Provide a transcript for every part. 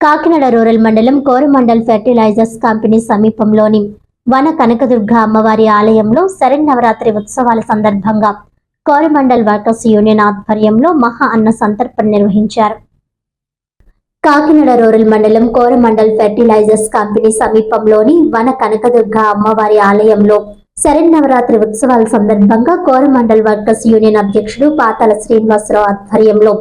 Kakinada rural మండలం Coromandel fertilisers company సమీపంలోని వన కనకదుర్గ అమ్మవారి ఆలయంలో శరన్నవరాత్రి ఉత్సవాల సందర్భంగా కోరమండల్ వర్కర్స్ యూనియన్ ఆధ్వర్యంలో మహా అన్న సంతర్పణ నిర్వహించారు. కాకినాడ రూరల్ మండలం కోరమండల్ ఫెర్టిలైజర్స్ కంపెనీ సమీపంలోని వన కనకదుర్గ అమ్మవారి ఆలయంలో శరన్నవరాత్రి ఉత్సవాల సందర్భంగా కోరమండల్ వర్కర్స్ యూనియన్ అధ్యక్షుడు పాతాల శ్రీనివాసరావు ఆధ్వర్యంలో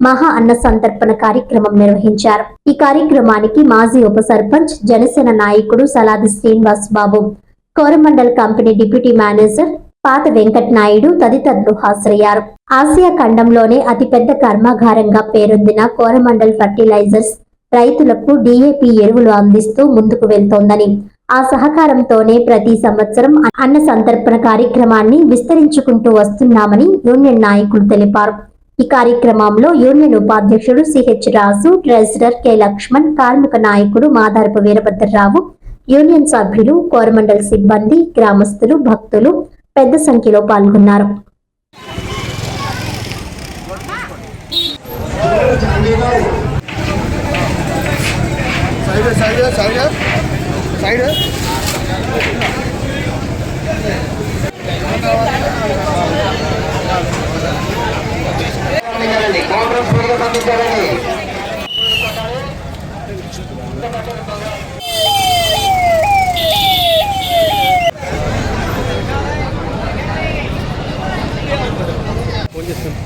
మహా అన్న సంతర్పణ కార్యక్రమం నిర్వహించారు. ఈ కార్యక్రమానికి మాజీ ఉప సర్పంచ్ జనసేన నాయకుడు Saladi Srinivas Babu Coromandel company deputy manager Pata Venkat Naidu తదితరులు హాజరయ్యారు. ఆసియా ఖండంలోనే అతిపెద్ద కర్మాగారంగా పేరొందిన కోరమండల్ ఫర్టిలైజర్స్ రైతులకు డిఏపి ఎరువులు అందిస్తూ ముందుకు వెళ్తోందని ఆ సహకారంతోనే ప్రతి సంవత్సరం అన్న సంతర్పణ కార్యక్రమాన్ని విస్తరించుకుంటూ వస్తున్నామని యూనియన్ నాయకులు తెలిపారు. ఈ కార్యక్రమంలో యూనియన్ ఉపాధ్యక్షుడు CH Raju treasurer K Lakshman కార్మిక నాయకుడు మాదారపు వీరభద్రరావు యూనియన్ సభ్యులు కోరమండల్ సిబ్బంది గ్రామస్తులు భక్తులు పెద్ద సంఖ్యలో పాల్గొన్నారు. సైడ్ సైడ్ సైడ్ సైడ్ వీరమందించాలని ఫోన్ చేస్తాను